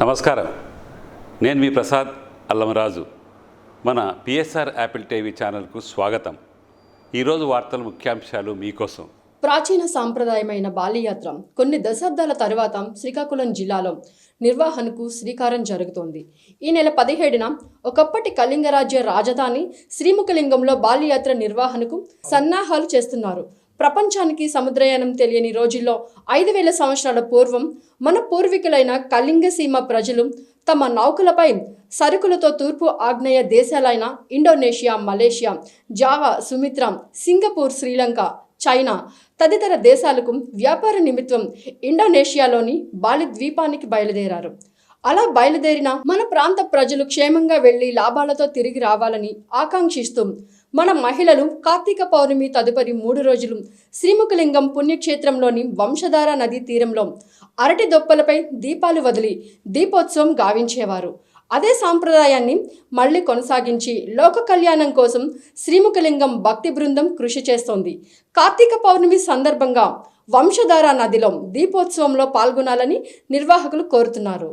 నమస్కారం. నేను మీ ప్రసాద్ అల్లంరాజు మన పిఎస్ఆర్ యాపిల్ టీవీ ఛానల్కు స్వాగతం. ఈరోజు వార్తల ముఖ్యాంశాలు మీకోసం. ప్రాచీన సాంప్రదాయమైన బాలియాత్ర కొన్ని దశాబ్దాల తర్వాత శ్రీకాకుళం జిల్లాలో నిర్వహణకు శ్రీకారం జరుగుతోంది. ఈ నెల పదిహేడున ఒకప్పటి కళింగరాజ్య రాజధాని శ్రీముఖలింగంలో బాలియాత్ర నిర్వహణకు సన్నాహాలు చేస్తున్నారు. ప్రపంచానికి సముద్రయానం తెలియని రోజుల్లో ఐదు వేల సంవత్సరాల పూర్వం మన పూర్వీకులైన కళింగ సీమ ప్రజలు తమ నౌకలపై సరుకులతో తూర్పు ఆగ్నేయ దేశాలైన Indonesia Malaysia Java Sumatra Singapore Sri Lanka China తదితర దేశాలకు వ్యాపార నిమిత్తం ఇండోనేషియాలోని బాలి ద్వీపానికి బయలుదేరారు. అలా బయలుదేరిన మన ప్రాంత ప్రజలు క్షేమంగా వెళ్ళి లాభాలతో తిరిగి రావాలని ఆకాంక్షిస్తూ మన మహిళలు కార్తీక పౌర్ణమి తదుపరి మూడు రోజులు శ్రీముఖలింగం పుణ్యక్షేత్రంలోని వంశధార నదీ తీరంలో అరటి దొప్పలపై దీపాలు వదిలి దీపోత్సవం గావించేవారు. అదే సాంప్రదాయాన్ని మళ్ళీ కొనసాగించి లోక కళ్యాణం కోసం శ్రీముఖలింగం భక్తి బృందం కృషి చేస్తోంది. కార్తీక పౌర్ణమి సందర్భంగా వంశధార నదిలో దీపోత్సవంలో పాల్గొనాలని నిర్వాహకులు కోరుతున్నారు.